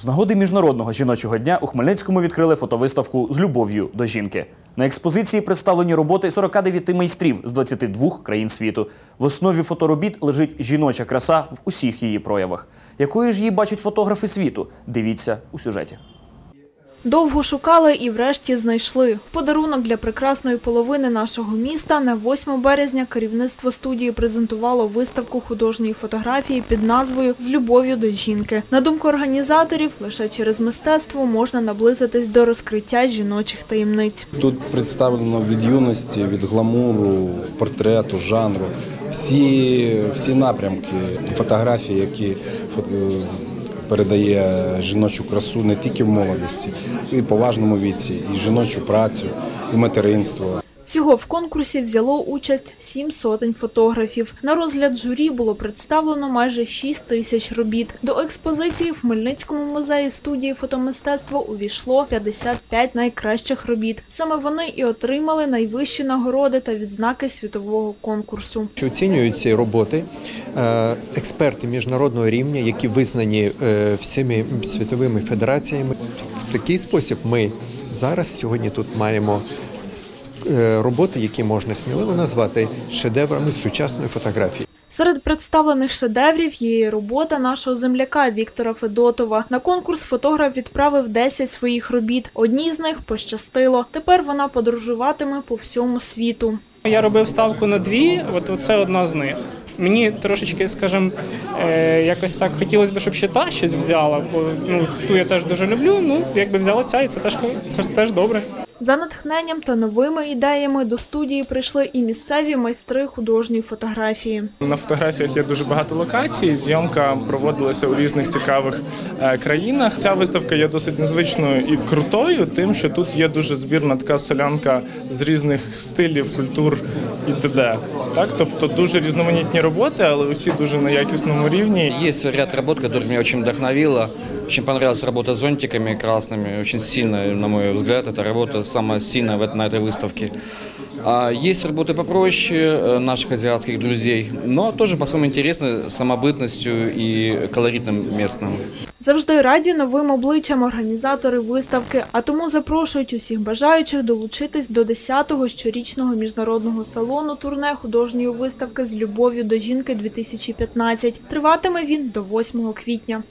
З нагоди міжнародного жіночого дня у Хмельницькому відкрили фотовиставку з любов'ю до жінки. На експозиції представлені роботи 49 майстрів з 22 країн світу. В основі фоторобіт лежить жіноча краса в усіх її проявах. Якою ж її бачать фотографи світу? Дивіться у сюжеті. Довго шукали і врешті знайшли. Подарунок для прекрасної половини нашого міста на 8 березня керівництво студії презентувало виставку художньої фотографії під назвою З любов'ю до жінки. На думку організаторів, лише через мистецтво можна наблизитись до розкриття жіночих таємниць. Тут представлено від юності, від гламуру, портрету, жанру, всі, всі напрямки фотографії, які е, передає жіночу красу не тільки в молодості, і в поважному віці, і жіночу працю, і материнство. Всього в конкурсі взяло участь сім сотень фотографів. На розгляд журі було представлено майже 6 тисяч робіт. До експозиції в Хмельницькому музеї студії фотомистецтва увійшло 55 найкращих робіт. Саме вони і отримали найвищі нагороди та відзнаки світового конкурсу. Що оцінюють ці роботи е, експерти міжнародного рівня, які визнані е, всіми світовими федераціями. В такий спосіб ми зараз сьогодні тут маємо роботи, які можна сміливо назвати шедеврами сучасної фотографії. Серед представлених шедеврів є і робота нашого земляка Віктора Федотова. На конкурс фотограф відправив 10 своїх робіт. Одній з них пощастило. Тепер вона подорожуватиме по всьому світу. Я робив ставку на дві, от це одна з них. Мені трошечки, скажімо, е, якось так хотілося б, щоб ще та щось взяла, бо ну ту я теж дуже люблю. Ну якби взяла ця, і це теж це теж добре. За натхненням та новими ідеями до студії прийшли і місцеві майстри художньої фотографії. На фотографіях є дуже багато локацій. Зйомка проводилася у різних цікавих е, країнах. Ця виставка є досить незвичною і крутою, тим, що тут є дуже збірна така солянка з різних стилів, культур і т.д. Так, тобто дуже різноманітні роботи, але усі дуже на якісному рівні. Есть ряд работ, которые меня очень вдохновило. Очень понравилась работа с зонтиками красными. Очень сильная, на мой взгляд, эта работа самая сильная в эт- на этой выставке. А есть работы попроще э, наших азиатских друзей, но тоже по-своему интересны самобытностью и колоритом местным. Завжди раді новим обличчям організатори виставки, а тому запрошують усіх бажаючих долучитись до 10-го щорічного міжнародного салону турне художньої виставки з любов'ю до жінки 2015. Триватиме він до 8 квітня.